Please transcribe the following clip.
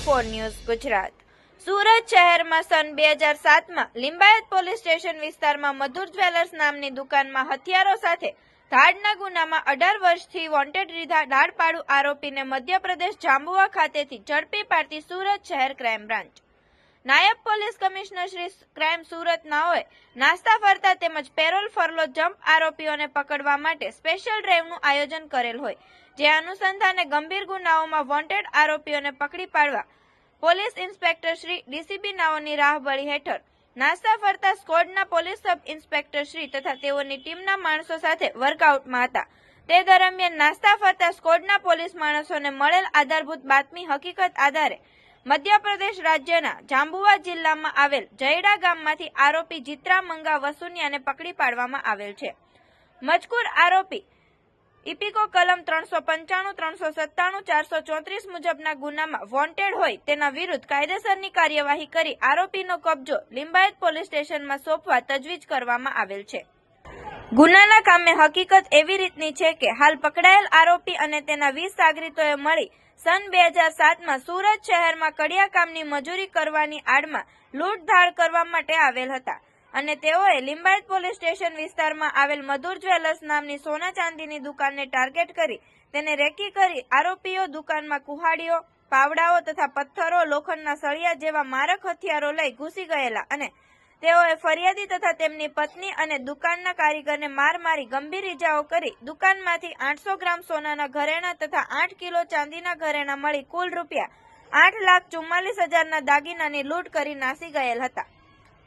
Four news Gujarat Surat શહેરમાં સન બે હજાર સાતમાં લિંબાયત પોલીસ સ્ટેશન વિસ્તારમાં મધુર જ્વેલર્સ નામની દુકાનમાં હથિયારો સાથે ધાડના ગુનામાં અઢાર વર્ષથી વોન્ટેડ રીધા દાડપાડુ આરોપીને મધ્યપ્રદેશ જાંબુવા ખાતેથી ઝડપી પાડતી સુરત શહેર ક્રાઇમ બ્રાન્ચ નાયબ police commissioner Shri crime Surat નાઓએ નાસ્તા ફરતા તેમજ પેરોલ ફરલો જમ્પ આરોપીઓને પકડવા માટે સ્પેશિયલ ડ્રાઈવનું આયોજન કરેલ હોય, જે અનુસંધાને ગંભીર ગુનાઓમાં વોન્ટેડ આરોપીઓને પકડી પાડવા પોલીસ ઇન્સ્પેક્ટર શ્રી ડીસીબી નાઓની રાહબરી હેઠળ નાસ્તા ફરતા સ્કોડના પોલીસ સબ ઇન્સ્પેક્ટર શ્રી તથા તેઓની ટીમના માણસો સાથે વર્કઆઉટમાં હતા. તે દરમિયાન નાસ્તા ફરતા સ્કોડના પોલીસ માણસોને મળેલ આધારભૂત બાતમી હકીકત આધારે મધ્યપ્રદેશ રાજ્યના જાંબુવા જિલ્લામાં આવેલ જયડા ગામમાંથી આરોપી જીત્રા મંગા વસુનિયાને પકડી પાડવામાં આવેલ છે. મજકૂર આરોપી ઇપિકો કલમ ત્રણસો પંચાણું, ત્રણસો સત્તાણું, ચારસો ચોત્રીસ મુજબના ગુનામાં વોન્ટેડ હોય તેના વિરુદ્ધ કાયદેસરની કાર્યવાહી કરી આરોપીનો કબજો લિંબાયત પોલીસ સ્ટેશનમાં સોંપવા તજવીજ કરવામાં આવેલ છે. ગુનાના કામે હકીકત એવી રીતની છે કે હાલ પકડાયેલ આરોપી અને તેના વીસ સાગરીતોએ મળી સન બે હજાર સાતમાં સુરત શહેરમાં કડિયા કામની મજૂરી કરવાની આડમાં લૂંટધાડ કરવા માટે આવેલ હતા. અને તેઓએ લિંબાયત પોલીસ સ્ટેશન વિસ્તારમાં આવેલ મધુર જ્વેલર્સ નામની સોના ચાંદીની દુકાનને ટાર્ગેટ કરી તેને રેકી કરી આરોપીઓ દુકાનમાં કુહાડીઓ, પાવડાઓ તથા પથ્થરો, લોખંડના સળિયા જેવા મારક હથિયારો લઈ ઘૂસી ગયેલા અને તેઓએ ફરિયાદી તથા તેમની પત્ની અને દુકાનના કારીગરને માર મારી ગંભીર ઇજાઓ કરી દુકાનમાંથી આઠસો ગ્રામ સોનાના ઘરેણા તથા આઠ કિલો ચાંદીના ઘરેણા મળી કુલ રૂપિયા આઠ લાખ ચુમ્માલીસ હજારના દાગીનાની લૂંટ કરી નાસી ગયેલ હતા.